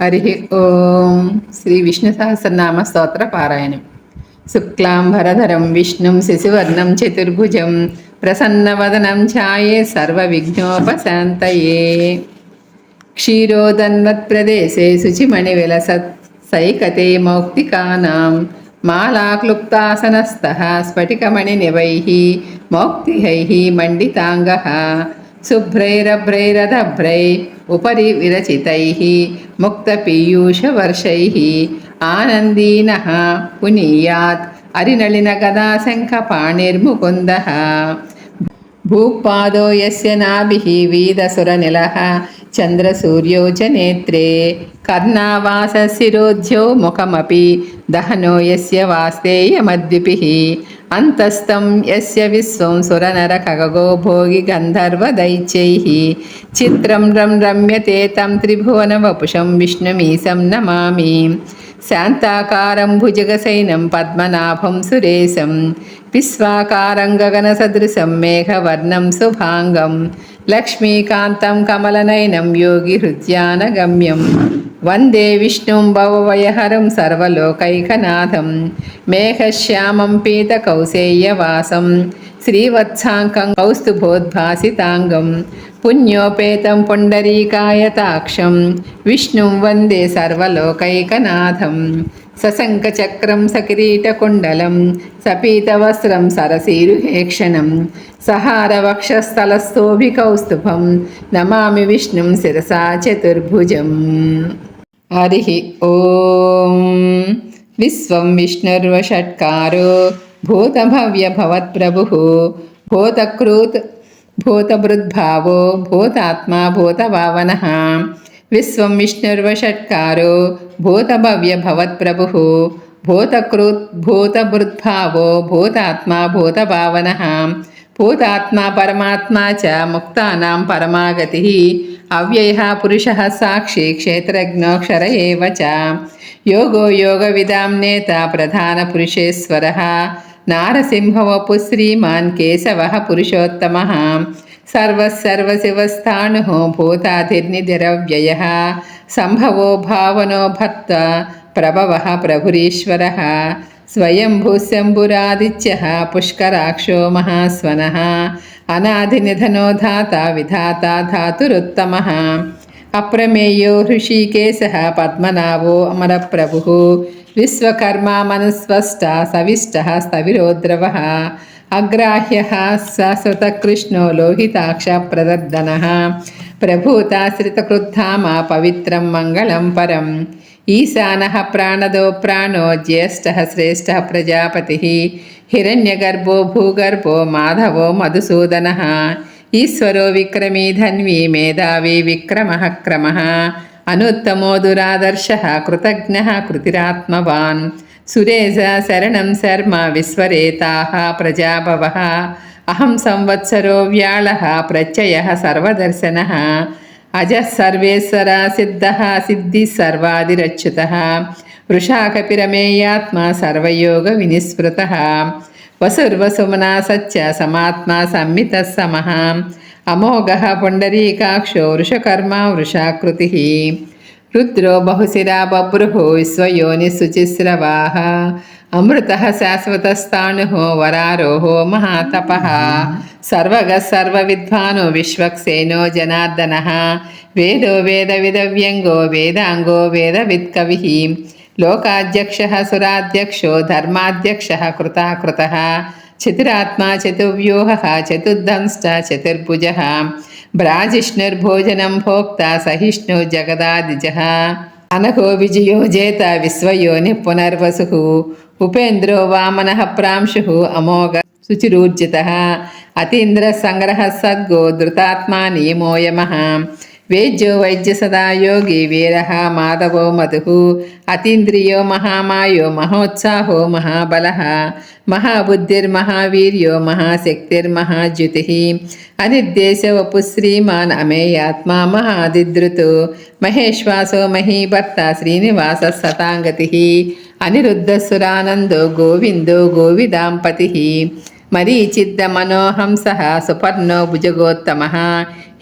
హరి ఓం శ్రీ విష్ణు సహస్రనామ స్తోత్ర పారాయణం శుక్లాంబరధరం విష్ణుం శశివర్ణం చతుర్భుజం ప్రసన్నవదనం ఛాయే సర్వవిఘ్నోపశాంతయే క్షీరోదన్వత్ప్రదేశే శుచిమణివిలసత్ సైకతే మౌక్తికానాం మాలాక్లుప్తాసనస్థः స్ఫటికమణినివైः శుభ్రైరభ్రైరథభ్రై ఉపరి విరచితై ముక్త పీయూష వర్షై ఆనందీన పునీయాత్ అరినళిన గదాశంఖపాణిర్ముకుందः భూపాదో యస్య నాభి వీదసురనిలః చంద్ర సూర్యోచ నేత్రే కర్ణావాస శిరోధ్యో ముఖమపి దహనో యస్య వాస్తేయమద్విపిః. అంతస్తం యస్య విశ్వం సురనర ఖగో భోగి గంధర్వదైత్యైః. చిత్రం రం రమ్యతే తం త్రిభువన వపుషం విష్ణుమీశం నమామి. శాంతాకారం భుజగశైనం పద్మనాభం సురేశం విశ్వాకారం గగనసదృశం మేఘవర్ణం శుభాంగం లక్ష్మీకాంతం కమలనయనం యోగి హృద్యానగమ్యం. వందే విష్ణుం భవవయహరం సర్వలోకైకనాథం. మేఘశ్యామం పీతకౌసేయవాసం శ్రీవత్సాంకం కౌస్తుభోద్భాసితాంగం. పుణ్యోపేతం పుండరీకాయతాక్షం విష్ణుం వందే సర్వలోకైకనాథం. సశంఖచక్రం సకిరీటకుండలం సపీతవస్త్రం సరసీరుహేక్షణం సహారవక్షస్థలస్థోభికౌస్తుభం నమామి విష్ణుం శిరసా చతుర్భుజం. హరి ఓం. విశ్వం విష్ణుర్వషట్కారో. భూతభవ్యభవత్ప్రభు. భూతకృత్ భూతభృద్భావో భూతాత్మా భూతభావన విశ్వం విష్ణుర్వషట్కారో భూతభవ్యభవత్ప్రభుः భూతకృత్ భూతభృద్భావో భూతాత్మా భూతభావన భూతాత్మా పరమాత్మా చ ముక్తానాం పరమాగతి అవ్యయ పురుష సాక్షి క్షేత్రజ్ఞోక్షర ఏవ చ యోగో యోగవిదాం నేత ప్రధాన పురుషేశ్వర నారసింహవపు శ్రీమాన్ కేశవ పురుషోత్తమ సర్వసర్వశివస్థాణు భూతాధిర్నిధిరవ్యయ సంభవో భావనో భర్త ప్రభవ ప్రభురీశ్వర స్వయంభూశంభురాదిత్య పుష్కరాక్షో మహాస్వన అనాదినిధనో ధాత విధాత ధాతురుత్తమ అప్రమేయో హృషికేశ పద్మనాభో అమరప్రభు. విశ్వకర్మ మనుస్వష్ట సవిష్ట స్థవిరోద్రవ. అగ్రాహ్య శాశ్వతకృష్ణో లోహితాక్ష ప్రదర్దన. ప్రభూతాశ్రితకృద్ధామ పవిత్రం మంగళం పరం. ఈశాన ప్రాణదో ప్రాణో జ్యేష్ఠ శ్రేష్ఠ ప్రజాపతి. హిరణ్యగర్భో భూగర్భో మాధవో మధుసూదన. ఈశ్వరో విక్రమీ ధన్వీ మేధావి విక్రమ క్రమ అనుత్తమో దురాదర్శ కృతజ్ఞ కృతిరాత్మవాన్. సురేశ శరణం శర్మ విశ్వరేతా ప్రజాభవ. అహం సంవత్సరో వ్యాళ ప్రత్యయ సర్వదర్శన. అజ సర్వేశ్వర సిద్ధ సిద్ధి సర్వాదిరచ్యుత. వృషాకపిరమేయాత్మ సర్వయోగ వినిస్మృత. వసుర్వసుమనా సత్య సమాత్మా సంమిత సమః అమోఘ పుండరీకాక్షో వృషకర్మ వృషాకృతి. రుద్రో బహుశిరా బభ్రుः విశ్వయోని శుచిస్రవాహ అమృత శాశ్వతస్థాణు వరారోహో మహాతప. సర్వగ సర్వవిద్వానో విశ్వక్సేనో జనార్దన. వేదో వేద విదవ్యంగో వేదాంగో వేదవిత్కవి. లోకాధ్యక్ష సురాధ్యక్షో ధర్మాధ్యక్ష కృతాకృత చతురాత్మా చతుర్వ్యూహ చతుర్దంష్ట చతుర్భుజ భ్రాజిష్ణుర్భోజనం భోక్త సహిష్ణు జగదాదిజ అనహో విజయో జేత విశ్వయోని పునర్వసు ఉపేంద్రో వామన ప్రాంశు అమోఘ శుచిరూర్జిత అతీంద్ర సంగ్రహ సద్గో ధృతాత్మా నియమోయమ వేద్యో వైద్య సదా యోగి వీర మాధవో మధు అతీంద్రియో మహామాయో మహోత్సాహో మహాబల మహాబుద్ధిర్మహావీర్యో మహాశక్తిర్మహాద్యుతి అనిర్దేశ వపు శ్రీమాన్ అమేయాత్మా మహాదిద్రుతు మహేశ్వాసో మహీభర్త శ్రీనివాస సతాంగతి అనిరుద్ధసురానందో గోవిందో గోవిదాంపతి मरीचिद्दमनोहंसः सुपर्णो भुजगोत्तमः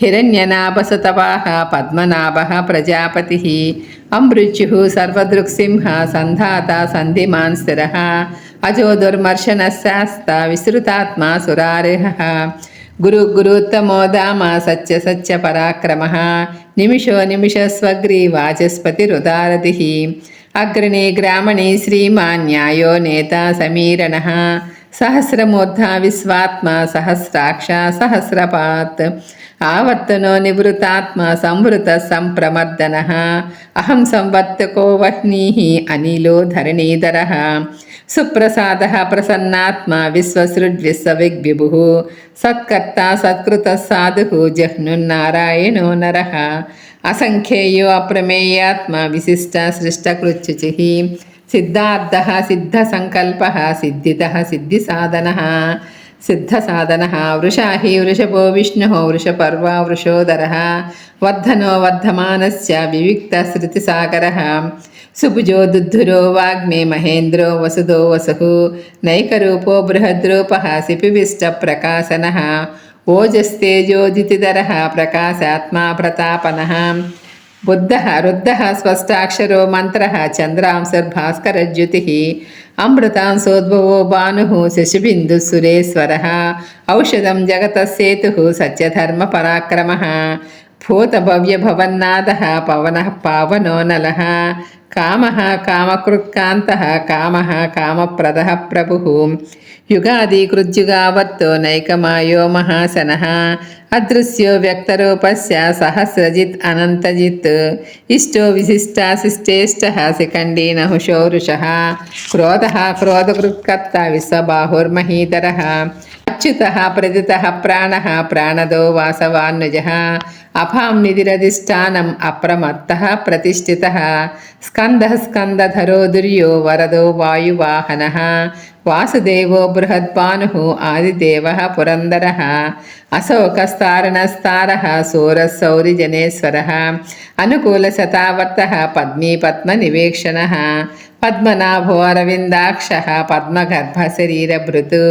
हिरण्यनाभसतवाः पद्मनाभः प्रजापतिः अमृत्युः सर्वदृक्सिंह सन्धाता सन्धिमान् स्थिरः अजो दुर्मर्शनः शास्ता विसृतात्मा सुरारिहः गुरु गुरुत्तमो दाम सत्य सत्य पराक्रमः निमिषो निमिषस्वग्री वाचस्पतिरुदारतिः अग्रणी ग्रामणी श्रीमान् न्यायो नेता समीरणः సహస్రమూర్ధ విశ్వాత్మ సహస్రాక్ష సహస్రపాత్. ఆవర్తనో నివృతాత్మ సంవృత సంప్రమర్దన. అహం సంవర్తకో వహ్నీ అనిలో ధరణీధర. సుప్రసాద ప్రసన్నాత్మ విశ్వసృడ్విశ్వవిగ్విభు సత్కర్త సత్కృత సాధు జహ్నున్నారాయణో నర. అసంఖ్యేయో అప్రమేయాత్మ విశిష్ట సృష్టకృత్యుచి సిద్ధార్థ సిద్ధసంకల్ప సిద్ధిత సిద్ధిసాధన సిద్ధసాధన వృషాహి వృషభో విష్ణు వృషపర్వ వృషోదర వర్ధనో వర్ధమానస్య వివిక్త శృతిసాగర సుభుజో దుద్ధురో వాగ్మే మహేంద్రో వసుదో వసు నైకరూపో బృహద్రూప సిపివిష్ట ప్రకాశన ఓజస్తేజోదితిధర ప్రకాశాత్మా ప్రతాపన బుద్ధ రుద్ధ స్పష్టాక్షరో మంత్ర చంద్రాంశర్భాస్కరజ్యుతి జ్యుతి అమృతాంశోద్భవో భాను శశిబిందు సురేశ్వర ఔషధం జగత సేతు సత్యధర్మ పరాక్రమ భూతభవ్యభవన్నాద పవన పావనో నల కామ కామకృత్కాంత కామ కామప్రద ప్రభు యుగాది కృత్యుగావత్ నైకమాయో మహాశన అదృశ్యో వ్యక్తరూపస్య సహస్రజిత్ అనంతజిత్ ఇష్టో విశిష్ట శిష్టేష్ట శిఖండీ నహుషో ఋష క్రోధ క్రోధకృత్కర్త విశ్వబాహుర్మహీతర అచ్యుత ప్రదిత ప్రాణ ప్రాణదో వాసవాన్నుజ అభాం నిధిరధిష్టానం అప్రమత్త ప్రతిష్ఠిత స్కంద స్కందధరో దుర్యో వరదో వాయువాహన వాసుదేవో బృహద్భాను ఆదిదేవ పురందర అశోకస్తారణస్తార సూరసౌరిజనేశ్వర అనుకూలశతావర్త పద్మీపద్మనివేక్షణ పద్మనాభో అరవిందాక్ష పద్మగర్భశరీరభృతు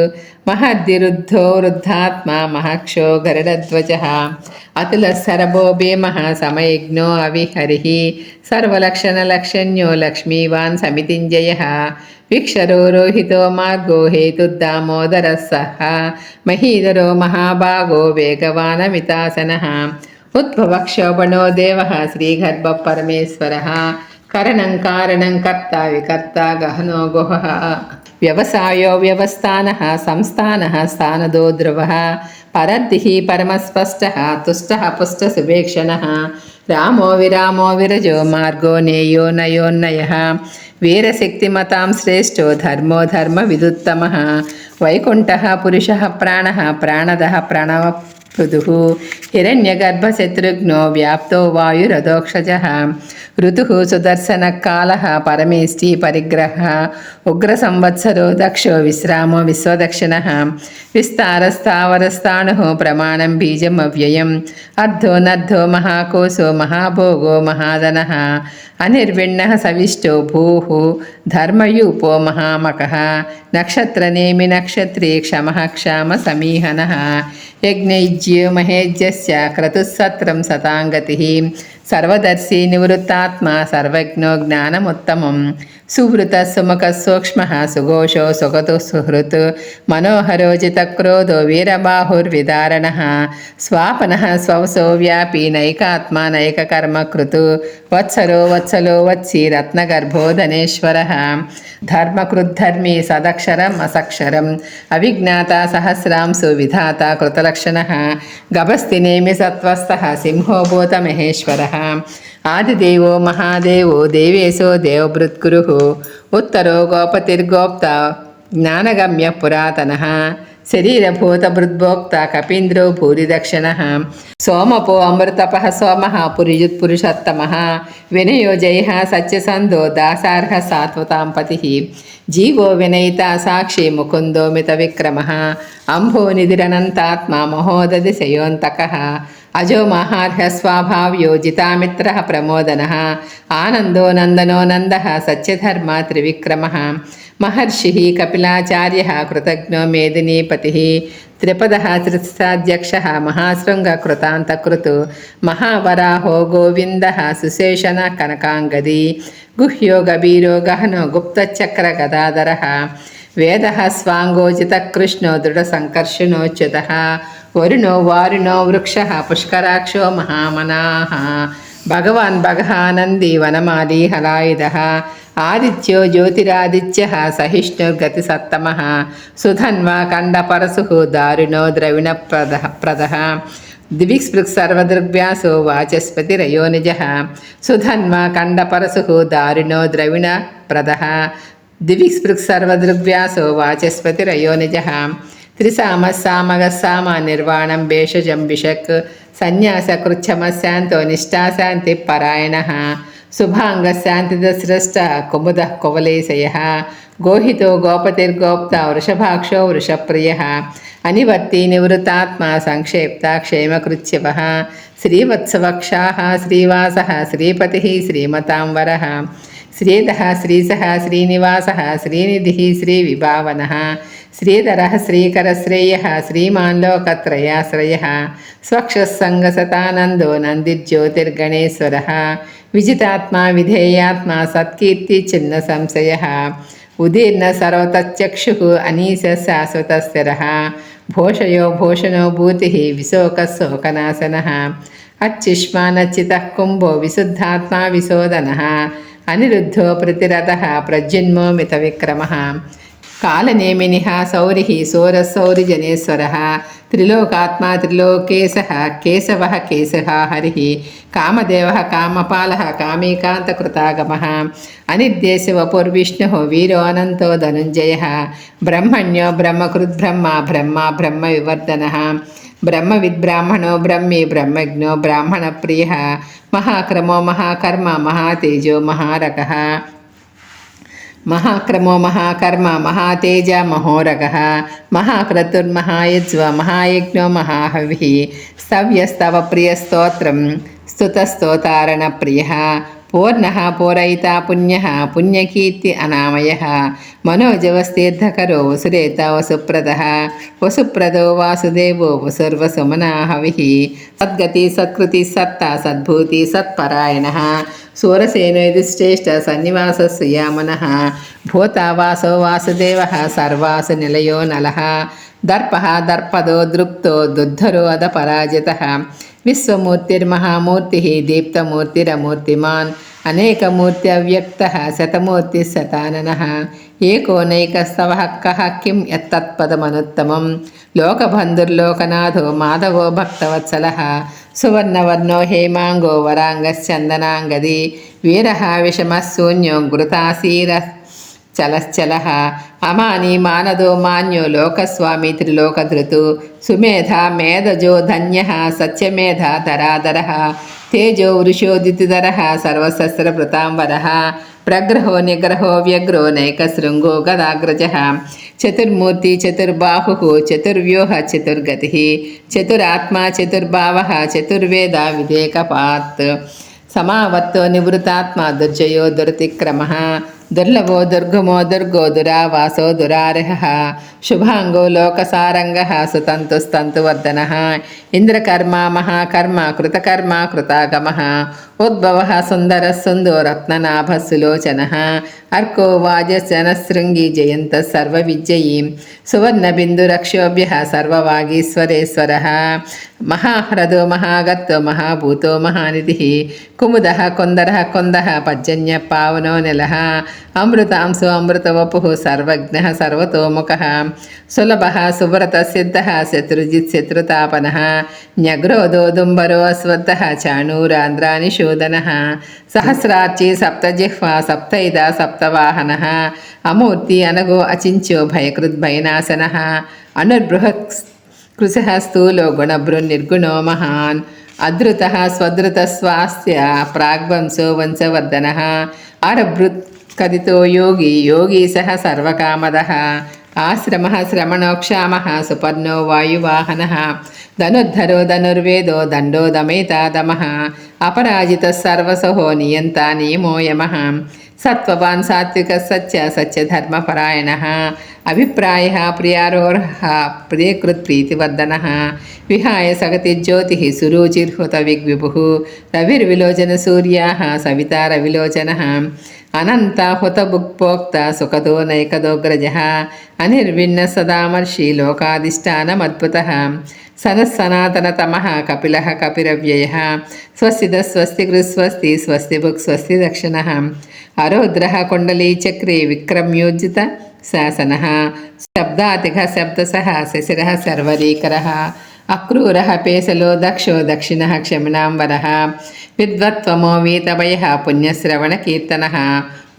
మహద్దిరుద్ధో వృద్ధాత్మ మహక్షో గరుడధ్వజ అతుల స సరభోభే మహాసమయజ్ఞో అవిహరి సర్వలక్షణలక్షణ్యో లక్ష్మీవాన్ సమితింజయ విక్షరో రోహితో మార్గో హేతుర్దామోదర సహ మహీధరో మహాభాగో వేగవానమితాసన ఉద్భవక్షోభణో దేవ శ్రీగర్భ పరమేశ్వర కరణం కారణం కర్త వికర్త గహనో గుహ వ్యవసాయో వ్యవస్థాన సంస్థాన స్థానదో ధ్రువ పరద్ధి పరమస్పష్ట తుష్ట పుష్ట సువేక్షణ రామో విరామో విరజో మార్గో నేయో నయోన్నయ వీరశక్తిమతాం శ్రేష్టో ధర్మో ధర్మ విదుత్తమ వైకుంఠ పురుష ప్రాణ ప్రాణద ప్రణవ ఋతు హిరణ్యగర్భ శత్రుఘ్నో వ్యాప్తో వాయురదోక్షజ ఋతు సుదర్శన కాల పరమేష్టి పరిగ్రహ ఉగ్ర సంవత్సరో దక్షో విశ్రామో విశ్వదక్షిణ విస్తారస్థావరస్థాణు ప్రమాణం బీజం అవ్యయం అర్ధో నర్ధో మహాకోశో మహాభోగో మహాదన అనిర్విణ్ణ సవిష్టో భూ ధర్మయూపో మహామక నక్షత్రనేమి నక్షత్రే క్షమ క్షామ సమీహన యజ్ఞైజ్ జ్యోమహేజ్యస్య క్రతుస్సత్రం సతాంగతి సర్వదర్శి నివృత్తాత్మ సర్వజ్ఞో జ్ఞానముత్తమం. సువృత సుముఖ సూక్ష్మ సుఘోషో సుగతు సుహృత్ మనోహరోజిత క్రోధో వీరబాహుర్విదారణ. స్వాపన స్వసో వ్యాపి నైకాత్మ నైక కర్మకృతు వత్సరో వత్సలో వచ్చి రత్నగర్భో ధనేశ్వర ధర్మకృద్ధర్మి సదక్షరం అసక్షరం. అవిజ్ఞాత సహస్రాంసు విధాత కృతలక్షణ. గభస్తి సత్వస్థ సింహోభూత మహేశ్వర. ఆదిదేవో మహాదేవో దేవేశో దేవభృత్కురు ఉత్తరో గోపతిర్గోప్త జ్ఞానగమ్య పురాతన శరీరభూతభృద్భోక్త కపీంద్రో భూరిదక్షిణ సోమపో అమృతప సోమ పురియుత్పురుషోత్తమ వినయో జయ సత్యసంధో దాసార్హ సాత్వతాంపతి జీవో వినయిత సాక్షి ముకుందో మిత విక్రమ అంభో నిధిరనంతాత్మా మహోదది శయోంతక అజో మహార్హ స్వాభావ్యో ప్రమోదన. ఆనందో నందనో నంద సత్యధర్మ త్రివిక్రమ. మహర్షి కపిలాచార్య కృతజ్ఞో మేదినీపతి త్రిపద త్రిస్థాధ్యక్ష మహాశృంగకృతాంతకృతు మహావరాహో గోవింద సుశేషన కనకాంగది. గుహ్యో గభీరో గహనో గుప్తచక్ర గదాధర. వేద స్వాంగోజిత కృష్ణో దృఢ సంకర్షణోచ్యుత వరుణో వారుణో వృక్ష పుష్కరాక్షో మహామనా. భగవాన్ భగహానంది వనమాలి హలాయుధ. ఆదిత్యో జ్యోతిరాదిత్య సహిష్ణుర్గతి సత్తమ సుధన్వా కండపరసు దారుణో ద్రవిణ ప్రద. ప్రద దివిక్స్పృక్ సర్వదృగ్వ్యాసో వాచస్పతిరయో నిజ. సుధన్వా కండపరసు దారుణో ద్రవిణ ప్రద దివిక్స్పృక్ సర్వదృగ్వ్యాసో వాచస్పతిరయో నిజ త్రిసామ సామగ సామ నిర్వాణం భేషజం బిషక్ సన్యాస కృచ్ఛమశాంతో నిష్ఠాశాంతి పరాయణ శుభాంగ శాంతిద సృష్ట కుముద కువలేశయ గోహితో గోపతిర్గోప్త వృషభాక్షో వృషప్రియ అనివర్తి నివృతాత్మ సంక్షేప్త క్షేమకృత్యవ శ్రీవత్సవక్షా శ్రీవాస శ్రీపతి శ్రీమతాంబర శ్రీధ శ్రీస శ్రీనివాస శ్రీనిధి శ్రీవిభావన శ్రీధర శ్రీకరశ్రేయ శ్రీమాన్ లోకత్రయాశ్రయ స్వక్షసంగసతానందో నందిర్జ్యోతిర్గణేశ్వర విజితాత్మా విధేయాత్మా సత్కీర్తి చిన్న సంశయ ఉదీర్ణ సర్వతచక్షు అనీశ శాశ్వత స్థిర భూషయో భూషణో భూతి విశోక శోకనాశన అచ్యుష్మానచ్చిత కుంభో విశుద్ధాత్మా విశోదన అనిరుద్ధో ప్రతిరథ ప్రద్యున్మో మిత విక్రమ కాలనేమిని సౌరి సోరసౌరిజనేశ్వర త్రిలోకాత్మా త్రిలోకేశ కేశవ కేశ హరి కామదేవ కామపాల కామీకాంతకృతాగమ అనిర్దేశ వపుర్విష్ణు వీరో అనంతో ధనుంజయ బ్రహ్మణ్యో బ్రహ్మకృద్బ్రహ్మ బ్రహ్మ బ్రహ్మ వివర్ధన బ్రహ్మ విద్బ్రాహ్మణో బ్రహ్మి బ్రహ్మజ్ఞో బ్రాహ్మణ ప్రియ మహాక్రమో మహాకర్మ మహాతేజో మహారక మహాక్రమో మహాకర్మ మహాతేజ మహోరగ మహాక్రతుర్మహాయజ్వ మహాయజ్ఞో మహాహవి స్తవ్యస్తవ ప్రియస్తోత్రం స్తుతస్తోతారణ ప్రియ పూర్ణ పూరయిత పుణ్య పుణ్యకీర్తి అనామయ మనోజవస్తీర్థకరో వసురేత వసుప్రద వసుప్రదో వాసుదేవో వసుర్వసుమనా హవి సద్గతి సత్కృతి సత్త సద్భూతి సత్పరాయణ సూరసేన శ్రేష్ఠ సన్నివాస సుయామన భూతావాసో వాసుదేవ సర్వాసు నిలయో నల దర్ప దర్పదో దృప్తో దుద్ధరో అధ పరాజిత విశ్వమూర్తిర్మహామూర్తి దీప్తమూర్తిరమూర్తిమాన్ అనేకమూర్తి అవ్యక్త శతమూర్తి శతానన ఏకోనైకస్తవ కః కిం ఎత్తత్పదమనుత్తమం లోకబంధుర్లోకనాథో మాధవో భక్తవత్సల సువర్ణవర్ణో హేమాంగో వరాంగశ్చందనాంగది వీర విషమశూన్యో గృతాసీర చలశ్చల అమాని మానదో మాన్యో లోకస్వామి త్రిలోకధృతు సుమేధ మేధజో ధన్య సత్యమేధ ధరాధర తేజో వృషోదితిధర సర్వశస్త్రభృతాంబర ప్రగ్రహో నిగ్రహో వ్యగ్రో నైకశృంగో గదాగ్రజ చతుర్మూర్తి చతుర్బాహు చతుర్వ్యూహ చతుర్గతి చతురాత్మా చతుర్భావ చతుర్వేద వివేకపాత్ సమావత్తో నివృతాత్మ దుర్జయో దురతిక్రమ దుర్లభో దుర్గమో దుర్గో దురావాసో దురార్హ. శుభాంగో లోకసారంగ సుతంతుస్తంతువర్ధన ఇంద్రకర్మ మహాకర్మ కృతకర్మ కృతాగమ. ఉద్భవ సుందర సుందో రత్ననాభ సులోచన అర్కో వాజన శృంగి జయంత సర్వ విజయీ సువర్ణ బిందు రక్షోభ్య సర్వవాగీశ్వరేశ్వర. మహాహ్రదో మహాగత్తో మహాభూతో మహానిధి. కుముద కొందర కొంద పర్జన్య పావనో నెల. అమృతాంశో అమృత వపు సర్వజ్ఞ సర్వతోముఖ సులభ సువ్రత సిద్ధ శత్రుజిత్ శత్రుతాపన న్యగ్రోధో దుంబరో అశ్వత్థ చాణూరాంధ్రానిషూదన సహస్రార్చి సప్తజిహ్వ సప్తైద సప్తవాహన అమూర్తి అనగో అచించో భయకృద్భయనాశన అనుర్బృహత్ కృశ స్థూలో గుణభృన్నిర్గుణో మహాన్ అధృత స్వధృత స్వాస్థ్య ప్రాగ్వంశో వంశవర్ధన ఆరభృత్ కదితో యోగి యోగీ సహ సర్వకామద. ఆశ్రమ శ్రమణోక్షామ సుపర్ణో వాయువాహన. ధనుర్ధరో ధనుర్వేదో దండో దమేతాదమ అపరాజిత సర్వసహో నియంత నియమో యమ. సత్వవాన్ సాత్విక సత్య సత్యధర్మపరాయణ అభిప్రాయ ప్రియారోహ ప్రియకృత్ ప్రీతివర్ధన విహాయ సగతి జ్యోతి సురుచిర్హుత విగ్విభు రవిర్విలోచన సూర్యా సవితా రవిలోచన అనంత హుతభుక్పోక్త సుఖదో నైకదోగ్రజ అనిర్విన్న సదామర్షి లోకాధిష్టానమద్భుత సనస్సనాతన తమ కపిల కపిరవ్యయ స్వస్తిద స్వస్తి గృస్వస్తి స్వస్తి భుక్ స్వస్తి దక్షిణ. అరోద్ర కుండలీ చక్రే విక్రమ్యోజిత శాసన. శబ్దాతిఘ శబ్దస శశిర సర్వరీకర. అక్రూర పేశలో దక్షో దక్షిణ క్షమినాంబర విద్వత్వమో వీతభయ పుణ్యశ్రవణకీర్తన.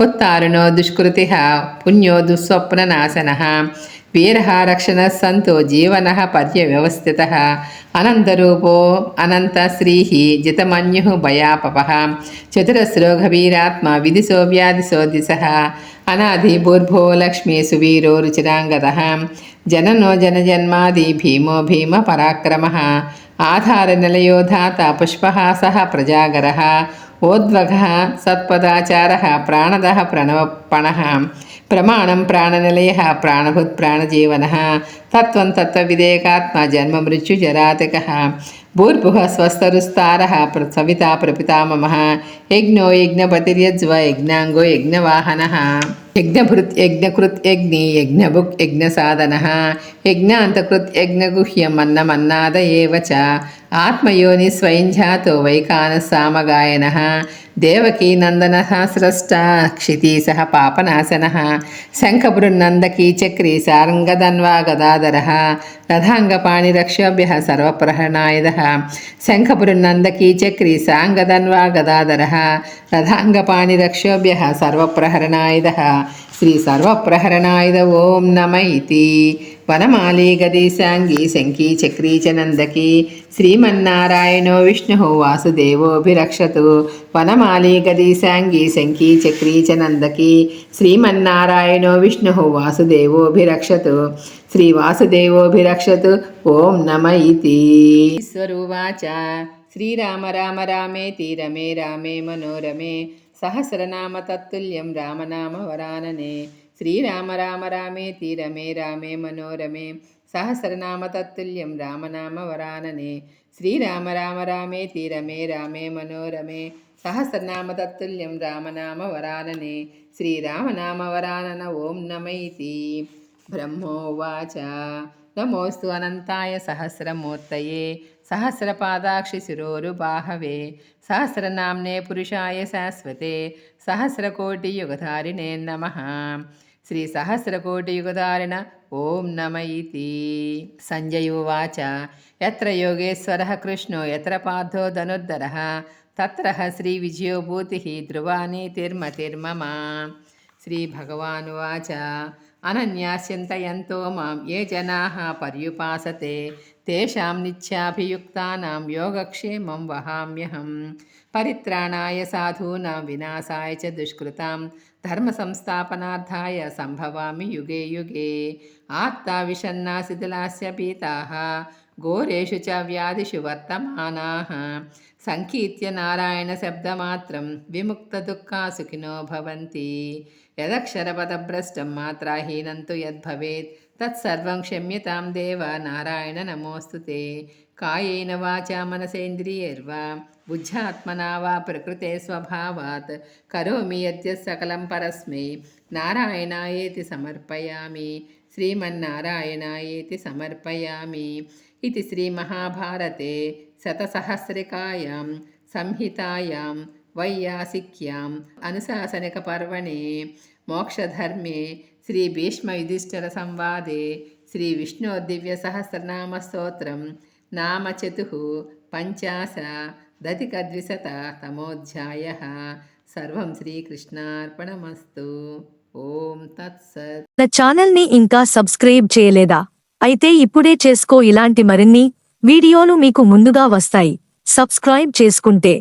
ఉత్తారుణో దుష్కృతి పుణ్యో దుస్వప్ననాశన. వీరహారక్షణ సంతో జీవన పర్యవ్యవస్థిత. అనంతరూపో అనంతశ్రీ జితమన్యు భయాపప. చతురస్రోఘవీరాత్మ విదిశో వ్యాధిశో దిశ. అనాది భూర్భో లక్ష్మీ సువీరో రుచిరాంగద. జననో జనజన్మాది భీమో భీమ పరాక్రమ. ఆధార నిలయో ధాత పుష్పహాస ప్రజాగర. ఓద్వగ సత్పదాచార ప్రాణద ప్రణవపణ ప్రమాణం ప్రాణనిలయ ప్రాణభుత్ ప్రాణజీవన తత్వం తత్వవిదేకాత్మ జన్మ మృత్యుజరాతిక భూర్భుః స్వస్తరుస్తార సవిత ప్రపితామమ యజ్ఞో యజ్ఞపతిర్యజ్వ యజ్ఞాంగో యజ్ఞవాహన యజ్ఞభృత్ యజ్ఞకృత్ యజ్ఞి యజ్ఞభుక్ యజ్ఞసాధన యజ్ఞాంతకృత్ యజ్ఞగుహ్యమన్నమన్నాద ఏవ చ ఆత్మయోని స్వయంజాతో వైకానసామగాయన దేవకీ నందన స్రష్ట క్షితీశ పాపనాశన శంఖభృన్నందకీ చక్రీ సారంగదన్వా గదాధర రథాంగపాణిరక్షోభ్య సర్వప్రహణాయుధ శంఖభృన్నందకీ చక్రీ సాంగదన్వా గదాధర రథాంగపాణిరక్షోభ్య సర్వప్రహరణాయుధ శ్రీ సర్వప్రహరణాయుధ ఓం నమైతి. వనమాలి గదీశాంగి శంకీ చక్రీ చ శ్రీమన్నారాయణో విష్ణు వాసుదేవోభిరక్షతు వనమాలి గదీశాంగి శంకీ చక్రీ చ నందకీ శ్రీమన్నారాయణో విష్ణు వాసుదేవోభిరక్షతు శ్రీవాసుదేవోభిరక్షతు ఓం నమ ఇతి ఈశ్వరువాచ శ్రీరామ రామ రామేతి రమే రామే మనోరమే సహస్రనామ తత్తుల్యం రామనామ వరాననే శ్రీరామ రామ రామేతి రమే రామే మనోరమే సహస్రనామ తత్తుల్యం రామనామ వరాననే శ్రీరామ రామ రామేతి రమే రామే మనోరమే సహస్రనామతత్తుల్యం రామనామ వరాననే శ్రీరామనామ వరానన ఓం నమైతి. బ్రహ్మోవాచ. నమోస్తు అనంతాయ సహస్రమూర్తయే. సహస్రపాదాక్షి శిరోరుబాహవే. సహస్రనామ్నే పురుషాయ శాశ్వతే. సహస్రకోటియుగధారిణే నమ. శ్రీ సహస్రకోటియుగధారిణ ఓం నమ ఇతి సంజయువాచ. ఎత్ర యోగేశ్వర కృష్ణో ఎత్ర పార్థో ధనుర్ధర. తత్ర శ్రీ విజయోభూతి ధ్రువానీతిర్మతిర్మమ శ్రీభగవానువాచ అనన్యాస్యంతయంతో మాం. ఏ జనా పర్యుపాసతే. తేషాం నిత్యాభియుక్తానాం యోగక్షేమం వహామ్యహం. పరిత్రాణాయ సాధూనాం వినాశాయ చ దుష్కృతాం. ధర్మ సంస్థాపనార్థాయ సంభవామి యుగే యుగే. ఆత్తా విషన్నా శిథిలాస్య పీతాः. ఘోరేషు చ వ్యాధిషు వర్తమానా సంకీర్త్య నారాయణ శబ్దమాత్రం విముక్త దుఃఖాసుఖినో భవంతి యదక్షరపదభ్రష్టం మాత్రాహీనంతు యద్భవేత్ తత్సర్వం క్షమ్యతాం దేవ నారాయణ నమోస్తుతే కాయేన వాచా మనసేంద్రియర్వా బుద్ధ్యాత్మనా వా ప్రకృతే స్వభావాత్ కరోమి యద్య సకలం పరస్మై నారాయణాయేతి సమర్పయామి శ్రీమన్నారాయణాయేతి సమర్పయామి ఇది శ్రీమహాభారతే శతసహస్రికాయాం సంహితాయాం వైయాసిక్యాం అనుశాసనిక పర్వణే మోక్షధర్మే శ్రీ భీష్మ యుధిష్ఠిర సంవాదే శ్రీ విష్ణు దివ్య సహస్రనామ స్తోత్రం నామ చతు పంచాశ దతికద్విశత తమోధ్యాయ సర్వం శ్రీకృష్ణార్పణమస్తు ఓం తత్సత్ నా ఛానల్ని ఇంకా సబ్స్క్రైబ్ చేయలేదా? అయితే ఇప్పుడే చేసుకో ఇలాంటి మరిన్ని వీడియోలు మీకు ముందుగా వస్తాయి. సబ్స్క్రైబ్ చేసుకుంటే